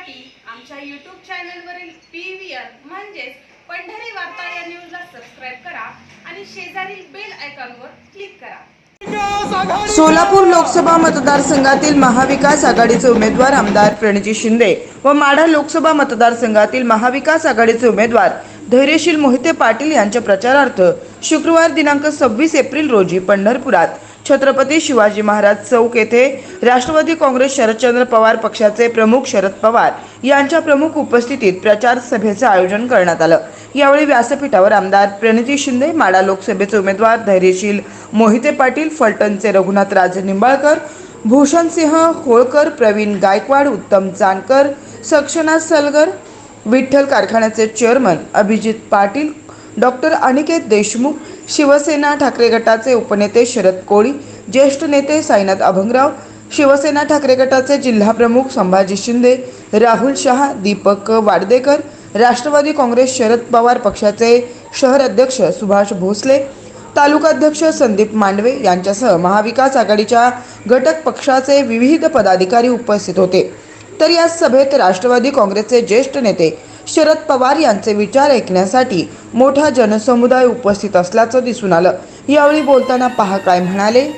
पाहण्यासाठी आमच्या यूट्यूब चॅनलवरील पी व्ही आर म्हणजेच पंढरी वार्ता या न्यूजला सबस्क्राईब करा आणि शेजारील बेल आयकॉनवर क्लिक करा. सोलापूर लोकसभा मतदारसंघातील महाविकास आघाडीचे उमेदवार आमदार प्रणजी शिंदे व माढा लोकसभा मतदारसंघातील महाविकास आघाडीचे उमेदवार धैर्यशील मोहिते पाटील यांच्या प्रचारार्थ शुक्रवार दिनांक सव्वीस एप्रिल रोजी पंढरपुरात छत्रपती शिवाजी महाराज चौक येथे राष्ट्रवादी काँग्रेस शरदचंद्र पवार पक्षाचे प्रमुख शरद पवार यांच्या प्रमुख उपस्थितीत प्रचार सभेचं आयोजन करण्यात आलं. यावेळी व्यासपीठावर आमदार प्रणिती शिंदे माडा लोकसभेचे उमेदवार धैर्यशील मोहिते पाटील फलटणचे रघुनाथ राजे निंबाळकर भूषणसिंह होळकर प्रवीण गायकवाड उत्तम जानकर सक्षनाथ सलगर विठ्ठल कारखान्याचे चेअरमन अभिजित पाटील डॉक्टर अनिकेत देशमुख शिवसेना ठाकरे गटाचे उपनेते शरद कोळी ज्येष्ठ नेते साईनाथ अभंगराव शिवसेना ठाकरे गटाचे जिल्हाप्रमुख संभाजी शिंदे राहुल शहा दीपक वाडदेकर राष्ट्रवादी काँग्रेस शरद पवार पक्षाचे शहर अध्यक्ष सुभाष भोसले तालुकाध्यक्ष संदीप मांडवे यांच्यासह महाविकास आघाडीच्या घटक पक्षाचे विविध पदाधिकारी उपस्थित होते. तर या सभेत राष्ट्रवादी काँग्रेसचे ज्येष्ठ नेते शरद पवार यांचे विचार ऐकण्यासाठी मोठा जनसमुदाय उपस्थित असल्याचं दिसून आलं. यावेळी बोलताना पहा काय म्हणाले.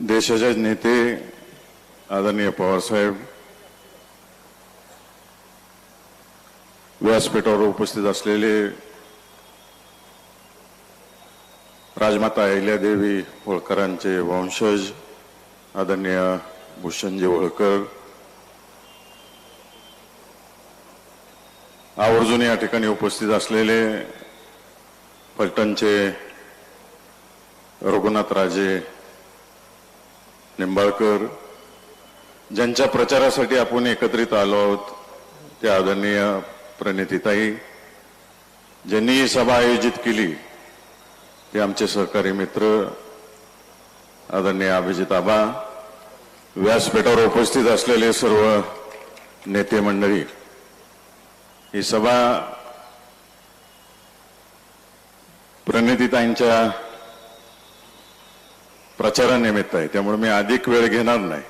देशाचे नेते आदरणीय पवारसाहेब व्यासपीठावर उपस्थित असलेले राजमाता अहिल्यादेवी होळकरांचे वंशज आदरणीय भूषणजी होळकर आवर्जून या ठिकाणी उपस्थित असलेले फलटणचे रघुनाथ राजे निंबाळकर ज्यांच्या प्रचारासाठी आपण एकत्रित आलो आहोत ते आदरणीय प्रणितीताई ज्यांनी ही सभा आयोजित केली ते आमचे सहकारी मित्र आदरणीय अभिजित आबा व्यासपीठावर उपस्थित असलेले सर्व नेते मंडळी ही सभा प्रणितीताईंच्या प्रचारानिमित्त आहे त्यामुळे मी अधिक वेळ घेणार नाही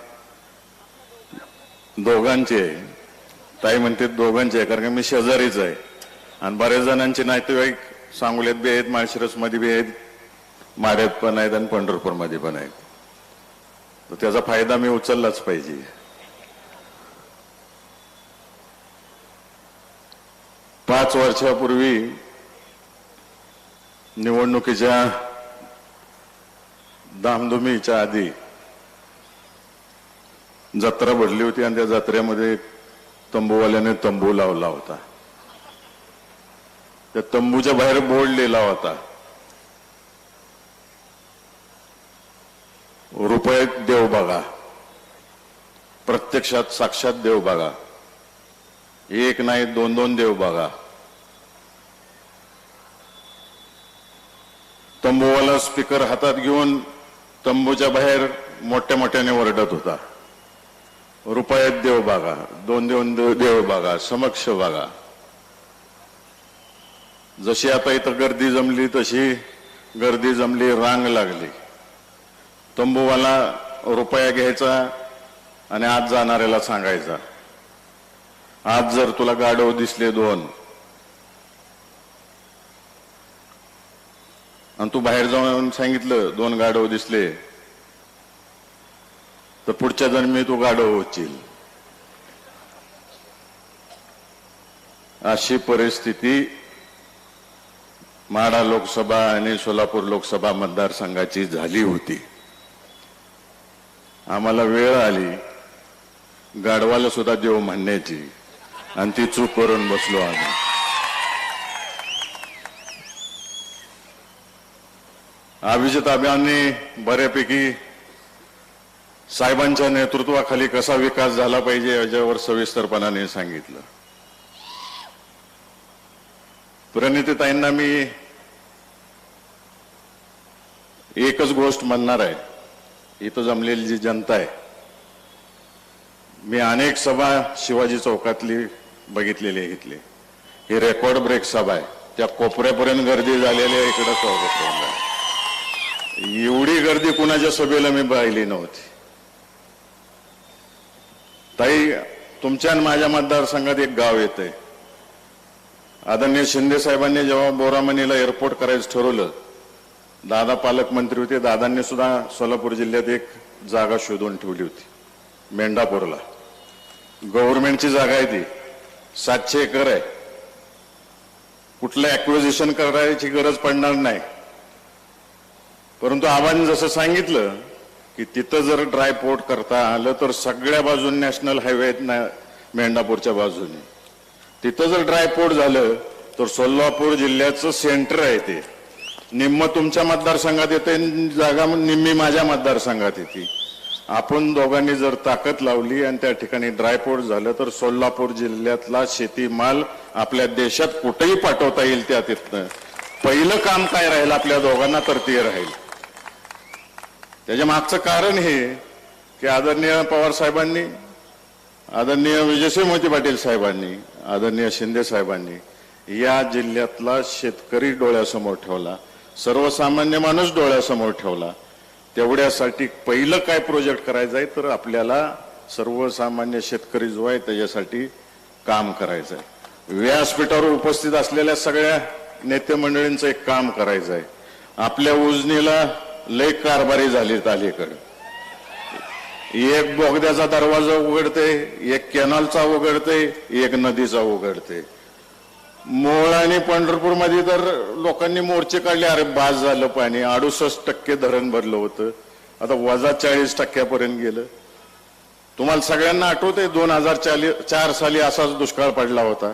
दोघांचे आहे. ताई म्हणते दोघांचे आहे कारण की मी शेजारीच आहे आणि बऱ्याच जणांचे नातेवाईक सांगोल्यात बी आहेत माळशिरसमध्ये बी आहेत माऱ्यात पण आहेत आणि पंढरपूरमध्ये पण आहेत. तर त्याचा फायदा मी उचललाच पाहिजे. पाच वर्षापूर्वी निवडणुकीच्या धामधुमीच्या आधी जत्रा भरली होती आणि त्या जत्रेमध्ये तंबूवाल्याने तंबू लावला होता. त्या तंबूच्या बाहेर बोर्ड लिहिला होता. रुपयात देव बघा. प्रत्यक्षात साक्षात देव बघा. एक नाही दोन दोन देव बघा. तंबूवाला स्पीकर हातात घेऊन तंबूच्या बाहेर मोठ्या मोठ्याने ओरडत होता. रुपयात देव बघा दोन दोन देव देव बघा समक्ष बघा. जशी आता इथं गर्दी जमली तशी गर्दी जमली रांग लागली. तंबूवाला रुपया घ्यायचा आणि आज जाणाऱ्याला सांगायचा. आज जर तुला गाडव दिसले दोन. आणि तू बाहेर जाऊन सांगितलं दोन गाडव दिसले तर पुढच्या जन्मी तू गाडव होतील अशी परिस्थिती माढा लोकसभा आणि सोलापूर लोकसभा मतदारसंघाची झाली होती. आम्हाला वेळ आली. गाढवाला सुद्धा देव म्हणण्याची. आणि ती चूक करून बसलो आम्ही. अभिजित आब्यांनी बऱ्यापैकी साहेबांच्या नेतृत्वाखाली कसा विकास झाला पाहिजे याच्यावर सविस्तरपणाने सांगितलं. प्रणितीताईंना मी एकच गोष्ट म्हणणार आहे. इथं जमलेली जी जनता आहे. मी अनेक सभा शिवाजी चौकातली बघितलेली आहे इथली. ही रेकॉर्ड ब्रेक सभा आहे. त्या कोपऱ्यापर्यंत गर्दी झालेली आहे इकडं स्वागत एवढी गर्दी कुणाच्या सभेला मी पाहिली नव्हती. ताई तुमच्या आणि माझ्या मतदारसंघात एक गाव येतंय. आदरणीय शिंदे साहेबांनी जेव्हा बोरामणीला एअरपोर्ट करायचं ठरवलं दादा पालकमंत्री होते. दादांनी सुद्धा सोलापूर जिल्ह्यात एक जागा शोधून ठेवली होती. मेंढापूरला. गव्हर्नमेंटची जागा आहे ती. सातशे एकर आहे. कुठलं ऍक्विजिशन करायची गरज पडणार नाही. परंतु आव्हान जसं सांगितलं की तिथं जर ड्राय पोर्ट करता आलं तर सगळ्या बाजूने नॅशनल हायवे आहेत ना मेंढापूरच्या बाजूने. तिथं जर ड्राय पोर्ट झालं तर सोलापूर जिल्ह्याचं सेंटर आहे ते. निम्म तुमच्या मतदारसंघात येते जागा निम्मी माझ्या मतदारसंघात येते. आपण दोघांनी जर ताकद लावली आणि त्या ठिकाणी ड्रायपोर्ट झालं तर सोलापूर जिल्ह्यातला शेतीमाल आपल्या देशात कुठेही पाठवता येईल त्या तिथनं. पहिलं काम काय राहील आपल्या दोघांना तर ते राहील. त्याच्या मागचं कारण हे की आदरणीय पवार साहेबांनी आदरणीय विजयसिंह मोहिते पाटील साहेबांनी आदरणीय शिंदे साहेबांनी या जिल्ह्यातला शेतकरी डोळ्यासमोर ठेवला. सर्वसामान्य माणूस डोळ्यासमोर ठेवला. तेवढ्यासाठी पहिलं काय प्रोजेक्ट करायचं आहे तर आपल्याला सर्वसामान्य शेतकरी जो आहे त्याच्यासाठी काम करायचं आहे. व्यासपीठावर उपस्थित असलेल्या सगळ्या नेते मंडळींचं एक काम करायचं आहे. आपल्या उजनीला लय कारभारी झालीत अलीकडे. एक बोगद्याचा दरवाजा उघडते एक कॅनलचा उघडते एक नदीचा उघडते मोळ आणि पंढरपूरमध्ये तर लोकांनी मोर्चे काढले. अरे बाज झालं पाणी. अडुसष्ट टक्के धरण भरलं होतं. आता वजा चाळीस टक्क्यापर्यंत गेलं. तुम्हाला सगळ्यांना आठवतंय दोन हजार चार साली असाच दुष्काळ पडला होता.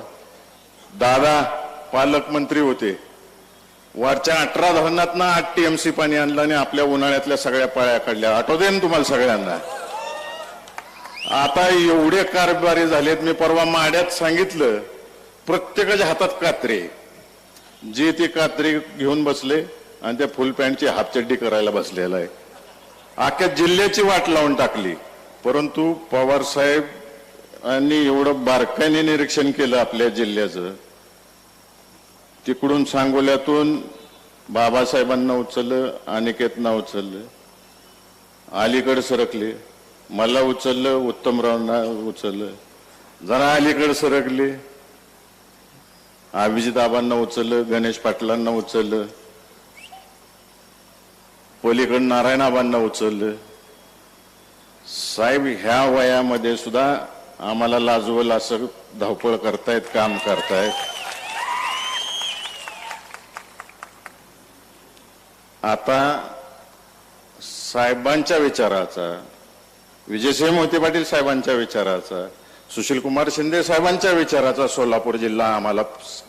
दादा पालकमंत्री होते. वरच्या अठरा धरणातनं आठ टीएमसी पाणी आणलं आणि आपल्या उन्हाळ्यातल्या सगळ्या पाळ्या काढल्या. आठवते ना तुम्हाला सगळ्यांना? आता एवढे कारभारी झालेत. मी परवा माड्यात सांगितलं प्रत्येकाच्या हातात कात्रे जे ते कात्री घेऊन बसले आणि त्या फुल पॅन्टची हापचड्डी करायला बसलेला आहे. अख्ख्या जिल्ह्याची वाट लावून टाकली. परंतु पवार साहेब एवढं बारकाईने निरीक्षण केलं आपल्या जिल्ह्याचं. तिकडून सांगोल्यातून बाबासाहेबांना उचललं अनिकेतना उचललं. अलीकडे सरकले. मला उचललं उत्तमरावना उचललं. जरा अलीकडे सरकले. अभिजित आबांना उचललं गणेश पाटलांना उचललं पलीकड नारायण आबांना उचललं. साहेब ह्या वयामध्ये सुद्धा आम्हाला लाजवल असं धावपळ करतायत काम करतायत. आता साहेबांच्या विचाराचा विजयसिंह मोहिते पाटील साहेबांच्या विचाराचा सुशील कुमार शिंदे साहेबांच्या विचाराचा सोलापूर जिल्हा आम्हाला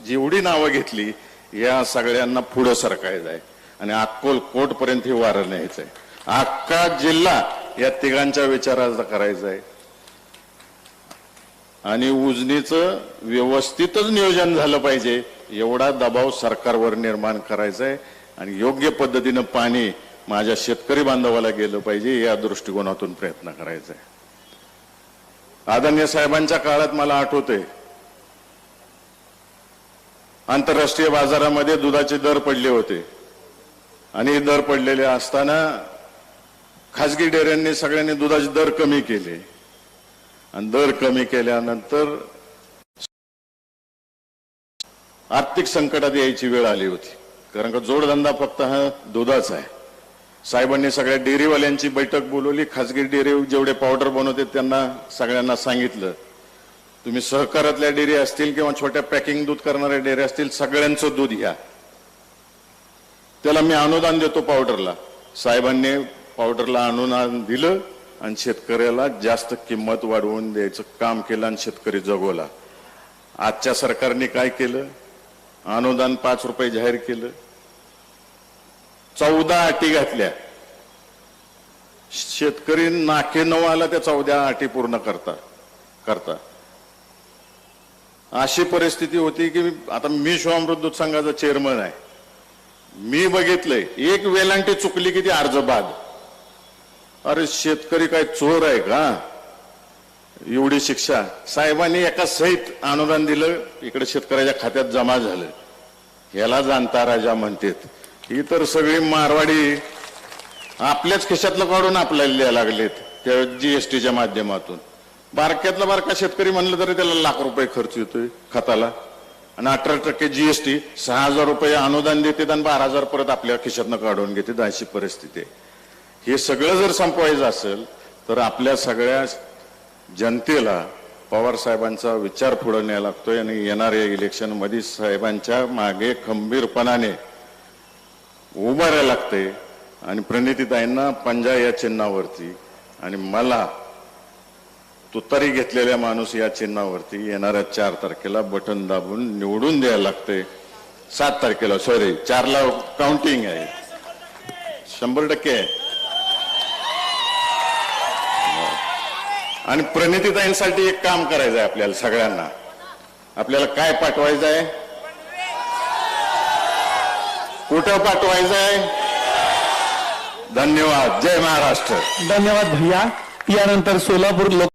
जेवढी नावं घेतली या सगळ्यांना पुढं सरकायचं आहे. आणि अक्कोल पर्यंत ही वारं न्यायचंय अख्खा जिल्हा या तिघांच्या विचाराचा करायचा आहे. आणि उजनीचं व्यवस्थितच नियोजन झालं पाहिजे एवढा दबाव सरकारवर निर्माण करायचा आहे. आणि योग्य पद्धतीनं पाणी माझ्या शेतकरी बांधवाला गेलं पाहिजे या दृष्टिकोनातून प्रयत्न करायचा आहे. आदरणीय साहेबांच्या काळात मला आठवते. आंतरराष्ट्रीय बाजारामध्ये दुधाचे दर पडले होते. आणि दर पडलेले असताना खाजगी डेऱ्यांनी सगळ्यांनी दुधाचे दर कमी केले. आणि दर कमी केल्यानंतर आर्थिक संकटात यायची वेळ आली होती. कारण का जोडधंदा फक्त हा दुधाचा आहे. साहेबांनी सगळ्या डेअरीवाल्यांची बैठक बोलवली. खाजगी डेअरी जेवढे पावडर बनवते त्यांना सगळ्यांना सांगितलं. तुम्ही सहकारातल्या डेअरी असतील किंवा छोट्या पॅकिंग दूध करणाऱ्या डेअरी असतील सगळ्यांचं दूध घ्या. त्याला मी अनुदान देतो पावडरला. साहेबांनी पावडरला अनुदान दिलं आणि शेतकऱ्याला जास्त किंमत वाढवून द्यायचं काम केलं आणि शेतकरी जगवला. आजच्या सरकारने काय केलं? अनुदान पाच रुपये जाहीर केलं. चौदा अटी घातल्या. शेतकरी नाके नऊ आला त्या चौदा अटी पूर्ण करता करता. अशी परिस्थिती होती की आता मी शिवामृत दूध संघाचा चेअरमन आहे. मी बघितलंय एक वेलांटी चुकली की ती अर्ज बाद. अरे शेतकरी काय चोर आहे का? एवढी शिक्षा. साहेबांनी एका सहित अनुदान दिलं इकडे शेतकऱ्याच्या खात्यात जमा झालं. याला जाणता राजा म्हणतात ही तर सगळी मारवाडी आपल्याच खिशातलं काढून आपल्याला लिहायला लागलेत त्या जीएसटीच्या माध्यमातून. बारक्यातला बारका शेतकरी म्हणलं तरी त्याला लाख रुपये खर्च येतोय खताला. आणि अठरा टक्के जीएसटी सहा हजार रुपये अनुदान देते आणि बारा हजार परत आपल्या खिशातनं काढून घेते अशी परिस्थिती आहे. हे सगळं जर संपवायचं असेल तर आपल्या सगळ्या जनतेला पवार साहेबांचा विचार पुढे न्यायला लागतोय आणि येणाऱ्या इलेक्शनमध्ये साहेबांच्या मागे खंबीरपणाने उभारायला लागते आणि प्रणितीताईंना पंजा या चिन्हावरती. आणि मला तुतारी घेतलेल्या माणूस या चिन्हावरती येणाऱ्या चार तारखेला बटन दाबून निवडून द्यायला लागते सात तारखेला सॉरी चारला काउंटिंग आहे. शंभर टक्के आहे. आणि प्रणितीताईंसाठी एक काम करायचं आहे आपल्याला सगळ्यांना. आपल्याला काय पाठवायचं आहे कुठं पाठवायचंय? धन्यवाद. जय महाराष्ट्र. धन्यवाद भैया. यानंतर सोलापूर लोक